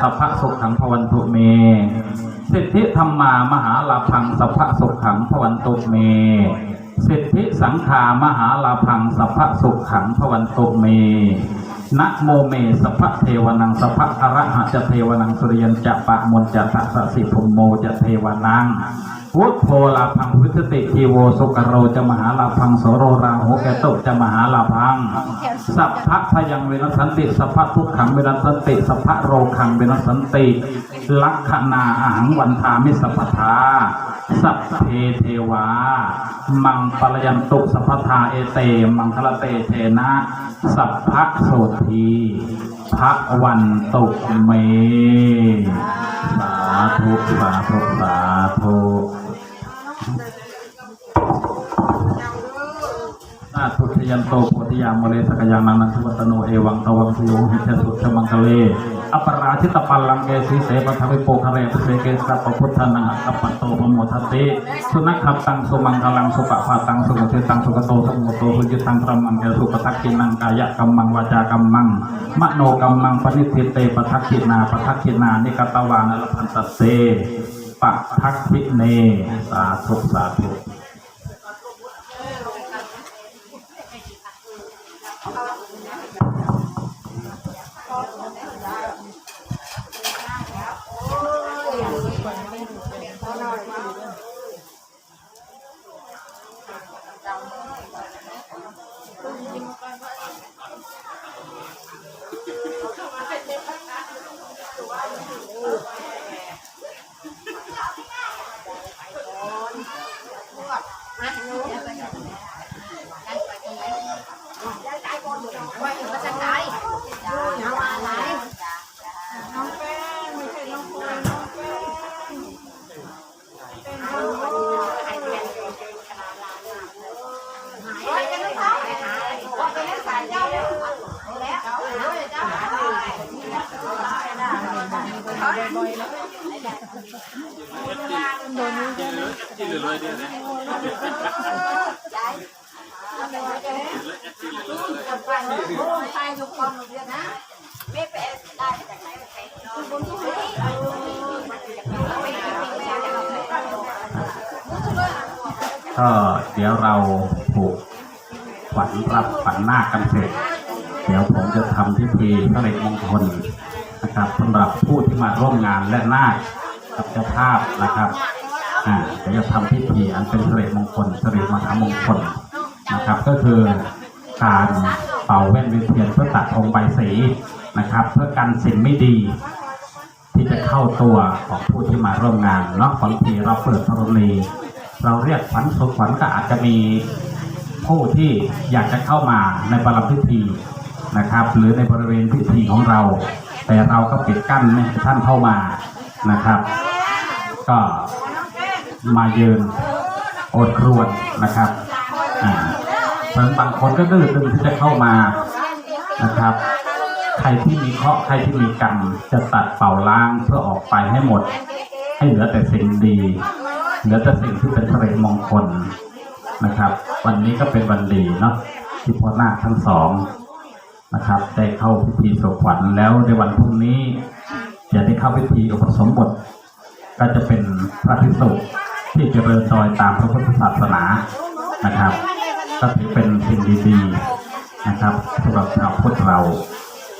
สัพพะสุขขังพวันตุเม สิทธิธรรมามหาลาพังสัพพะสุขขังพวันตุเม สิทธิสังขามหาลาพังสัพพะสุขขังพวันตุเมนะโมเมสัพพเทวนังสัพพอระหะจะเทวนังสุริยันจะปะมนจะตะสสิภุมโมจะเทวนัง วุฒโพลาพังพุทธติทีโวสุกโรจะมหาลาพังโสโรราโหแกตุจะมหาลาพัง สัพพะพยังเวนัสสันติ สัพพะทุกขังเวนัสสันติ สัพพะโรขังเวนัสสันติ ลักขณาอาหังวันทามิสัพพทาสัพเพเทวา มังปรยันตุสัพพทาเอเต มังคลเตเทนะ สัพพะโสทีพระวันตุเมสา ธุสาธุสาธุนาทุทยันโตโพธิยามเลสกยานังนัทวัตโนเอวังตวังสุโยหิเชสุชมังคเล อัปราชิตปัลลังเกสีเสปทวิโปคะเรปเสเกสัพพุทธานังอัปปะโตปโมทัตติสุนัขขับตังสุมังคลังสุปะภาตังสุขเทตังสุขโตสุโมโตสุจิตังพระมังเกสุปทักขินังกายกัมมังวาจากัมมังมโนกัมมังปณิทิเตปทักขินาปทักขินานิกตวานลพันตเสปะทักขิเนสาธุสาธุ ก็เดี๋ยวเราผูกขวัญรับขวัญนาคกันเสร็จ เดี๋ยวผมจะทำพิธีพระเอกมงคล นะครับสำหรับผู้ที่มาร่วมงานและนาคกับเจ้าภาพนะครับอ่าเดี๋ยวจะทำพิธีอันเป็นสิริมงคลสิริมหามงคลนะครับ ก็คือการเป่าแว่นเวียนเทียนเพื่อตัดธงใบสีนะครับ เพื่อกันสิ่งไม่ดี ที่จะเข้าตัวของผู้ที่มาร่วมงานเนาะบางทีเราเปิดธรณีเราเรียกขวัญสุขขวัญก็อาจจะมีผู้ที่อยากจะเข้ามาในประลัมพิธีนะครับ หรือในบริเวณพิธีของเรา แต่เราก็ปิดกั้นไม่ให้ท่านเข้ามานะครับ ก็มายืนอดครวญนะครับอ่างบางคนก็ดื้อดึงที่จะเข้ามานะครับ ใครที่มีเคราะห์ใครที่มีกรรมจะตัดเป่าล้างเพื่อออกไปให้หมด ให้เหลือแต่สิ่งดีเหลือแต่สิ่งที่เป็นสิริมงคลนะครับ วันนี้ก็เป็นวันดีเนาะที่พ่อนาทั้งสอง นะครับ ได้เข้าพิธีสวดขวัญแล้วในวันพรุ่งนี้จะได้เข้าพิธีอุปสมบท ก็จะเป็นพระภิกษุที่เจริญรอยตามพระพุทธศาสนานะครับ ก็ถือเป็นสิ่งดีๆนะครับสำหรับชาวพุทธเรา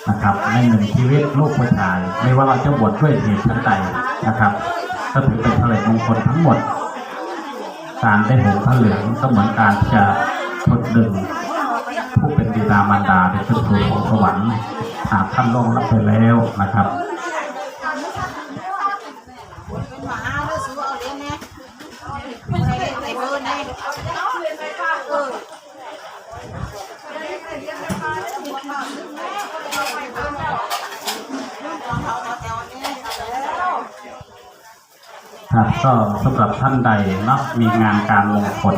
นะครับในหนึ่งชีวิตลูกผู้ชาย ไม่ว่าเราจะบวชด้วยเหตุชั้นใดนะครับก็ถือเป็นพลังมงคลทั้งหมด การได้ห่มผ้าเหลืองก็เหมือนการจะทดดึง ผู้เป็นบิดามารดาในขึ้นสู่ของสวรรค์หากท่านล่วงลับไปแล้วนะครับครับก็สำหรับท่านใดเนาะมีงานการมงคล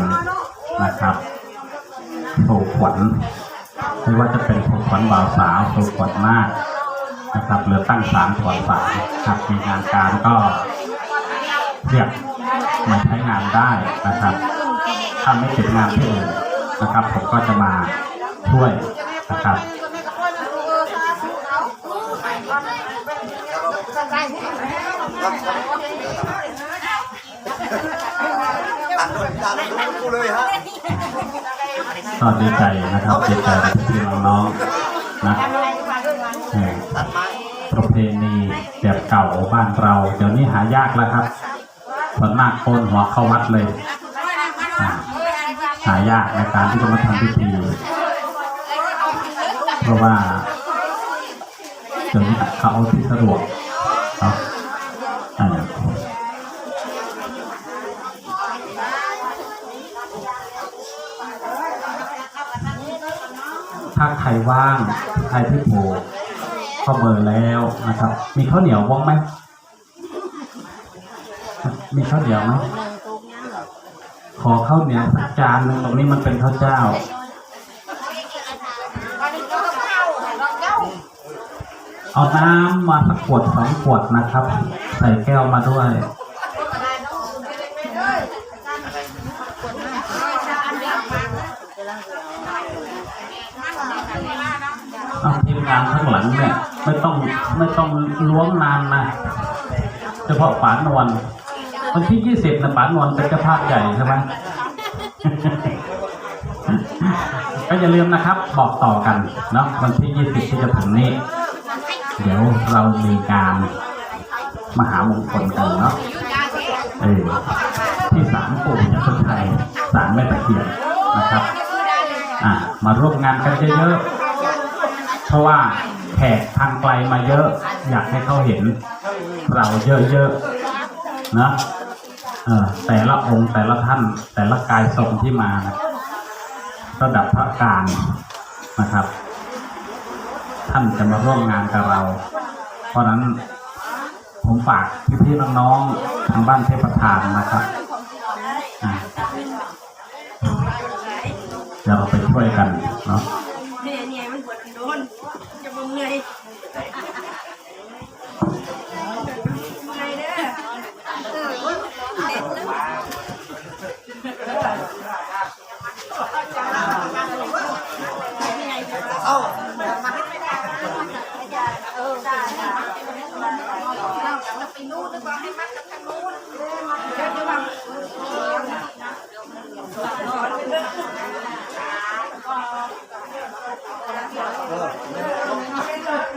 นะครับ ขวัญไม่ว่าจะเป็นสู่ขวัญบ่าวสาวสู่ขวัญนาคนะครับหรือตั้งศาลถอนศาลครับมีงานการก็เรียกมาใช้งานได้นะครับถ้าไม่ติดงานที่อื่นนะครับ ผมก็จะมาช่วยนะครับตัดโดนตัดโดนกูเลยฮะ ก็ดีใจนะครับดีใจกับพี่น้องๆนะเออตัดไม้ประเพณีแบบเก่าบ้านเรา เดี๋ยวนี้หายากแล้วครับส่วนมากโกนหัวเข้าวัดเลยอ่าหายากในการที่จะมาทำพิธีเพราะว่าเดี๋ยวนี้เขาเอาที่สะดวกเนาะ ถ้าใครว่าง ใครที่โผล่เข้าเบอร์แล้วนะครับ มีข้าวเหนียวว่างไหม มีข้าวเหนียวไหมขอข้าวเหนียวสักจานหนึ่งตรงนี้มันเป็นข้าวเจ้า เอาน้ำมาสักขวดสองขวดนะครับ ใส่แก้วมาด้วย เอางานข้างหลังเนี่ย ไม่ต้องไม่ต้องล้วงนานนะเฉพาะป๋านวลวันที่ยี่สิบนะป๋านวลเป็นเจ้าภาพใหญ่ใช่ไหมก็อย่าลืมนะครับ บอกต่อกันเนาะวันที่ยี่สิบที่จะถึงนี้ เดี๋ยวเรามีการมหามงคลกันเนาะเออที่ศาลปู่ยศชัยศาลแม่ตะเคียนนะครับ อะมาร่วมงานกันเยอะๆ ราะว่าแขกทางไกลมาเยอะ อยากให้เขาเห็นเราเยอะๆนะเออแต่ละองค์แต่ละท่าน แต่ละกายทรงที่มานะระดับพระการนะครับ ท่านจะมาร่วมงานกับเรา เพราะนั้นผมฝากพี่ๆน้องๆทางบ้านเทพทานนะครับอะเดี๋ยวเราไปช่วยกันเนาะ เนี่ยเนี่ยมันปวดโดนจะมึงไงไงเด้อเออเด็ดนะ เอ้า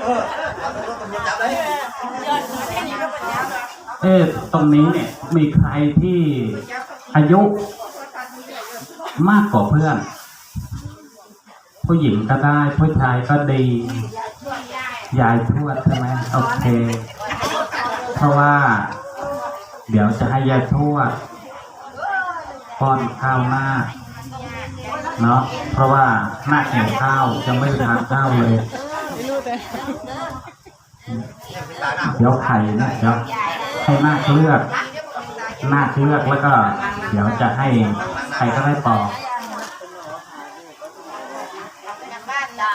เออเอาไปรถตำรวจจับเลย เอ๊ะตรงนี้เนี่ยมีใครที่อายุมากกว่าเพื่อน ผู้หญิงก็ได้ ผู้ชายก็ดี ยายทวดใช่ไหมโอเค เพราะว่า เดี๋ยวจะให้ยายทวดป้อนข้าวหน้าเนาะเพราะว่าหน้าคหิวข้าวยังไม่ทานข้าวเลย เดี๋ยวไข่นะเดี๋ยวให้นาคเลือกนาคเลือกแล้วก็ เดี๋ยวจะให้ใครก็ได้ปอก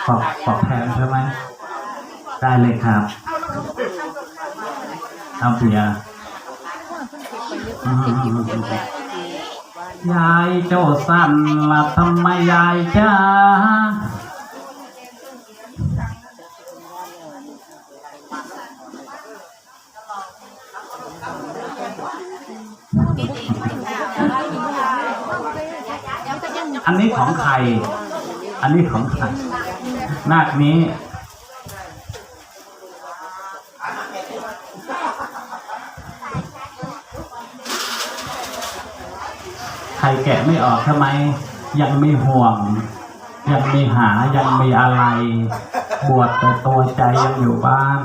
ปอกปอกแทนใช่ไหมได้เลยครับเอาเบียร์อืมยายเจ้าสั้นละทำไมยายจ้า อันนี้ของใคร อันนี้ของใครนาคนี้ ใครแกะไม่ออกทำไม ยังมีห่วง ยังมีหายังมีอะไร บวชแต่ตัวใจยังอยู่บ้าน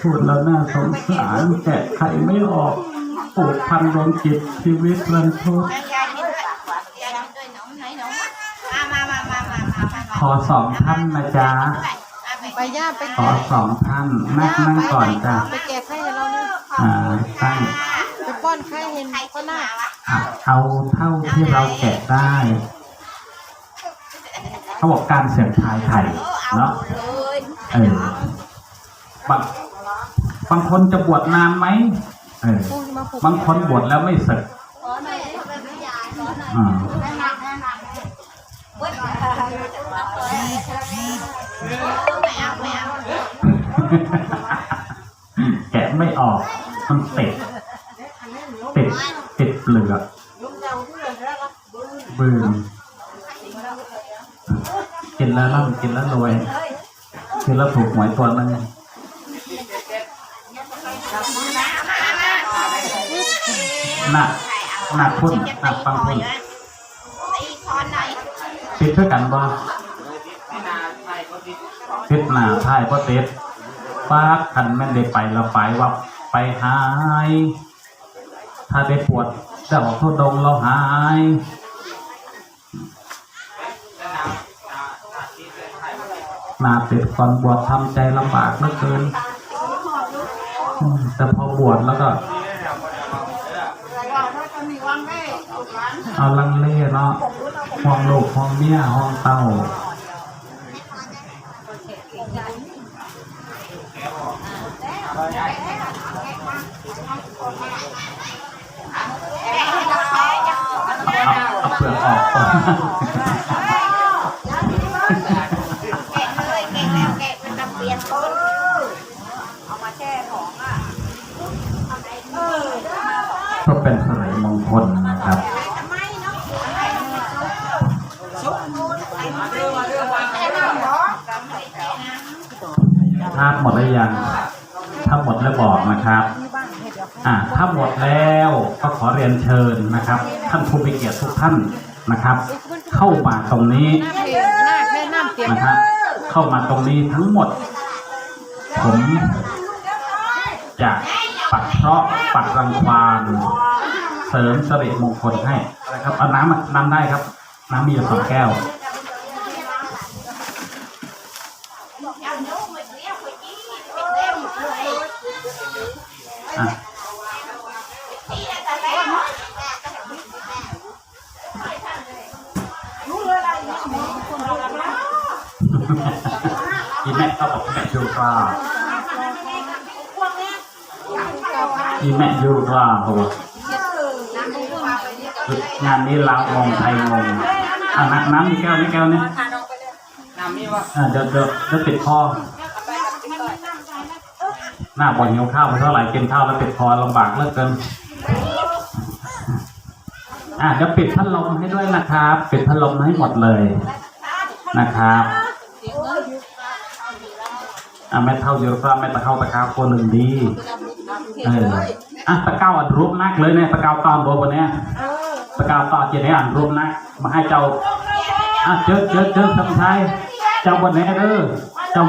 พูดแล้วน่าสงสารแกะใครไม่ออกปลูกพันดวงจิตชีวิตรันทุกข์ อสองท่านนะจ๊ะไปย่าไปขอสองท่านนั่งนั่งก่อนจ้ะไปแจกให้เราเนี่ยอ่าตั้งไปป้อนไข่เห็นก็น่าอะเอาเท่าที่เราแกะได้เขาบอกการเสียงทายไข่เนาะเออบางบางคนจะบวชนานไหมเออพูดมาผูกบางคนบวชแล้วไม่สึกอ่า ไม่เอาไม่เอา แกไม่ออกมันติดติดติดเปลือกบืนกินแล้วร่ำกินแล้วรวยกินแล้วถูกหวยตัวนึงหนักหนักพุ่นหนักฟังพุ่นตีคอนหน่อยติดด้วยกันบ่ ติดหน้าท้ายบ่ติดป้าคันแม่นได้ไปล้วไปว่าไปหาย ถ้าได้ปวดจะออกทุดงเราหายหนาติดก่อนบวชทำใจลำบากเหลือเกินอืมแต่พอบวชแล้วก็เอาลังเล่เนาะห่วงลูกห่วงเมียห่วงเต้า เอาเปลือกออกก่อนแกะเลยแกะแล้วแกะเป็นตะเพียนต้นเอามาแช่ของอะก็เป็นสริมงคลนะครับทาะทำไมเนาะซุปมูนไอ้มาเรื่องมาเรื่องมาแค่นั้นเหรอถ้าหมดแล้วยัง ถ้าหมดแล้วบอกนะครับ อ่าถ้าหมดแล้วก็ขอเรียนเชิญนะครับ ท่านผู้มีเกียรติทุกท่านนะครับ เข้ามาตรงนี้นะครับ เข้ามาตรงนี้ทั้งหมด ผมจะปัดเคราะห์ปัดรังควานเสริมสิริมงคลให้นะครับเอาน้ำน้ำได้ครับ น้ำมีอยู่สองแก้วอะ ก็บอกแม่ยูราอีแม่ยูราเขาบอกงานนี้ลาวงงไทยงงอะน้ำน้ำมีแก้วนี่แก้วนี่อ่าเดี๋ยวเดี๋ยวเดี๋ยวติดคอหน้าบ่อนหิวข้าวไปเท่าไหร่กินข้าวแล้วติดคอลำบากเหลือเกินอะเดี๋ยวปิดพัดลมให้ด้วยนะครับ ปิดพัดลมให้หมดเลยนะครับ อะแม่เท่าเยอะก็แม่ตะเข้าตะกร้าคนหนึ่งดีเอออะตะเก้าอันรูปนักเลยเนี่ยตะเก้าตอนโบวันเนี้ยตะเก้าต่อเจเนี่ยอันรูปนักมาให้เจ้าอะเจอเจอเจอสมชายเจ้าบนไหนเด้อเจ้า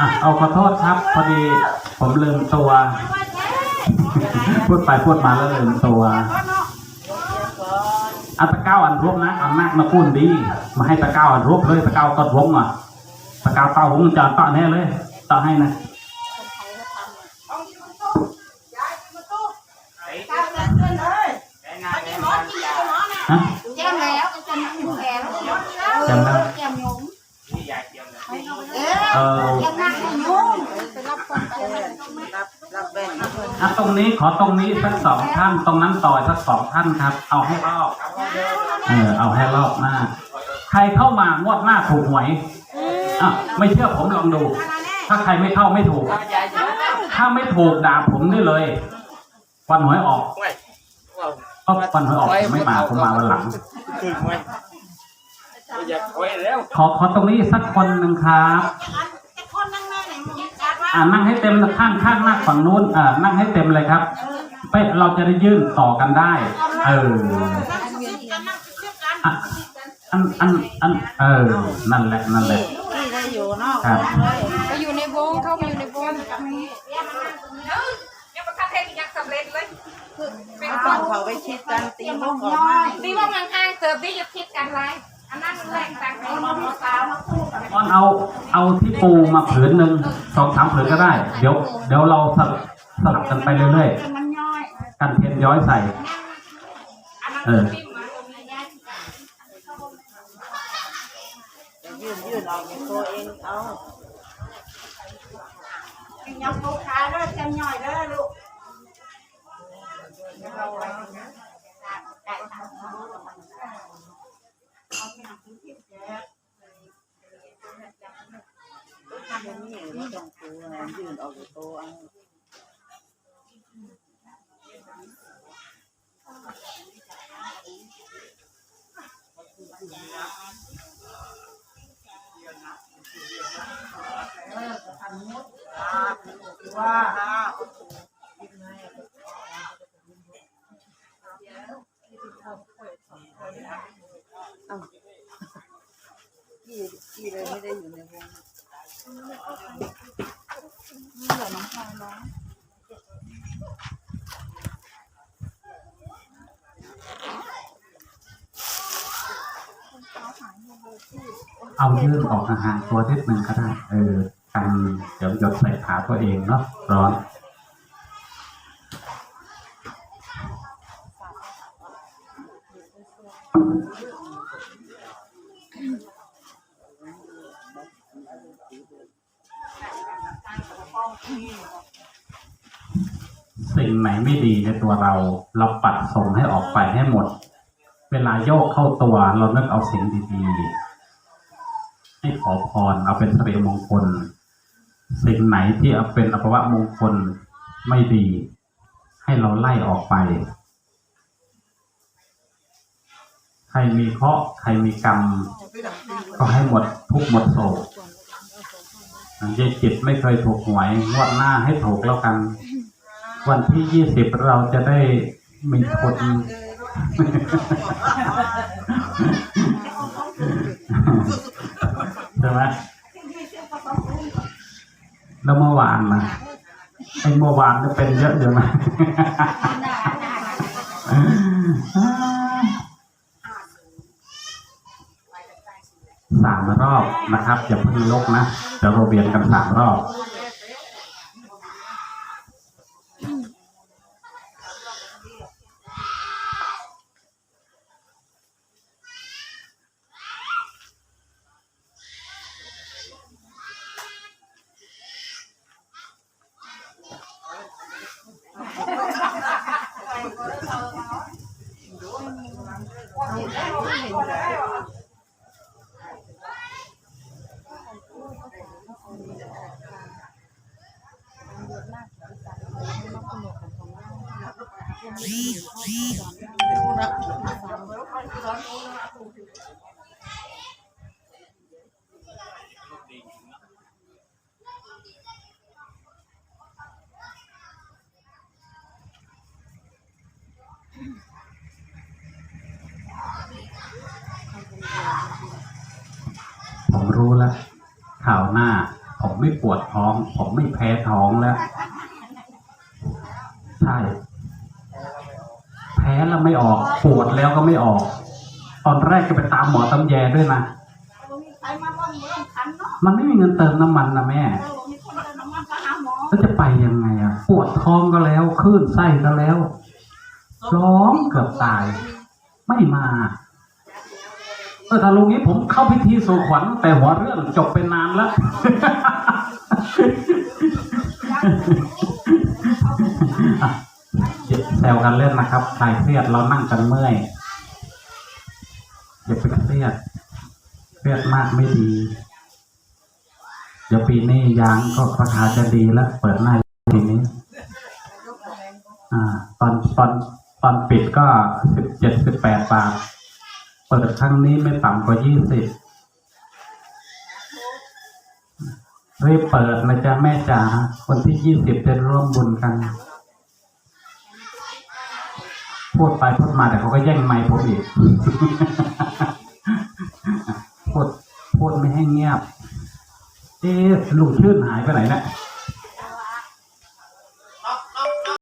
อะเอาขอโทษครับพอดีผมลืมตัวพูดไปพูดมาแล้วลืมตัวอะตะเก้าอันรูปนักอันนักมาพูดดี มาให้ตะเก้าอันรูปเลยตะเก้าตัดวงอะ ปากกาเป่าผมจอดต่อแน่เลยต่อให้นะฮะแจ้งแล้วจะนั่งแก่แล้วจำได้แก้มยงเออออยังนั่งให้ยงรับคนเตียงอะตรงนี้ขอตรงนี้สักสองท่านตรงนั้นต่อยสักสองท่านครับ เอาให้รอบเออเอาให้รอบหน้า ใครเข้ามางวดหน้าถูกหวย อะไม่เชื่อผมลองดู ถ้าใครไม่เข้าไม่ถูก ถ้าไม่ถูกด่าผมได้เลยวันหวยออกก็วันหวยออกผมไม่มาผมมาวันหลังคือไงอยากไว้แล้วขอขอตรงนี้สักคนหนึ่งครับแต่คนนั่งแม่ไหนมึงจัดว่าอ่านั่งให้เต็มข้างข้างหน้าฝั่งนู้นอ่านั่งให้เต็มเลยครับไปเราจะได้ยื่นต่อกันได้ เออนั่งซิบกันนั่งซิบกันอะอันอันอันเออนั่นแหละนั่นแหละที่ได้อยู่นอก ครับไปอยู่ในวงเข้าไปอยู่ในวงยังประคับเทศยังสำเร็จเลยเอาเขาไปชิดกันตีวงออกมาดีว่ามันห่างเติบดีจะคิดกันไรอันนั้นแรงต่างกันมองสาวมาคู่กันตอนเอาเอาที่ปูมาผืนหนึ่งสองสามผืนก็ได้ เดี๋ยวเดี๋ยวเราสลับสลับกันไปเรื่อยมันย่อยๆกันเทียนย้อยใส่อันนั้นเออ ปิ้งมาตรงนี้ ยืนยืนออกเป็นตัวเองเอา ยังลูกค้าเด้อจังย่อยเด้อลูกทำอย่างนี้ไม่ต้องตัวยืนออกเป็นตัวเอา พี่เลยไม่ได้อยู่ในวง เอายื่นออกห่างๆตัวนิดหนึ่งก็ได้ เออกันเดี๋ยวหยดใส่ขาตัวเองเนาะร้อนสิ่งไหนไม่ดีในตัวเรา เราปัดส่งให้ออกไปให้หมด เวลาโยกเข้าตัวเรานึกเอาสิ่งดีๆ ให้ขอพรเอาเป็นสิริมงคล สิ่งไหนที่เอาเป็นอภวะมงคลไม่ดี ให้เราไล่ออกไปใครมีเคราะห์ใครมีกรรม ก็ให้หมดทุกหมดโศกยายจิตไม่เคยถูกหวยงวดหน้าให้ถูกแล้วกัน วันที่ยี่สิบเราจะได้มีคน ใช่ไหมแล้วเมื่อวานนะไอ้เมื่อวานจะเป็นเยอะอยู่นะสามรอบนะครับอย่าเพิ่งลกนะเดี๋ยวเราเรียนกันสามรอบ ผมรู้แล้วข่าวหน้า ผมไม่ปวดท้อง ผมไม่แพ้ท้องแล้ว ใช่ แพ้แล้วไม่ออก ปวดแล้วก็ไม่ออก ตอนแรกจะไปตามหมอตำแยด้วยนะมันไม่มีเงินเติมน้ำมันนะแม่แล้วจะไปยังไงอะ ปวดท้องก็แล้วคลื่นไส้ก็แล้วร้องเกือบตาย ไม่มาเออถ้าลุงนี้ผมเข้าพิธีสู่ขวัญแต่หัวเรื่องจบไปนานแล้ว ซวกันเล่นนะครับใครเครียดเรานั่งกันเมื่อยอย่าไปเครียดเครียดมากไม่ดี เดี๋ยวปีนี้ยางก็ราคาจะดีแล้วเปิดหน้าปีนี้ อ่า ตอนตอนตอนปิดก็สิบเจ็ดสิบแปดบาทเปิดครั้งนี้ไม่ต่ำกว่ายี่สิบรีบเปิดนะจ๊ะแม่จ๋าวันที่ยี่สิบจะร่วมบุญกัน พูดไปพูดมาแต่เขาก็แย่งไม้ผมอีกพูดพูดไม่ให้เงียบ เอ๊ะลุงชื่นหายไปไหนเนี่ย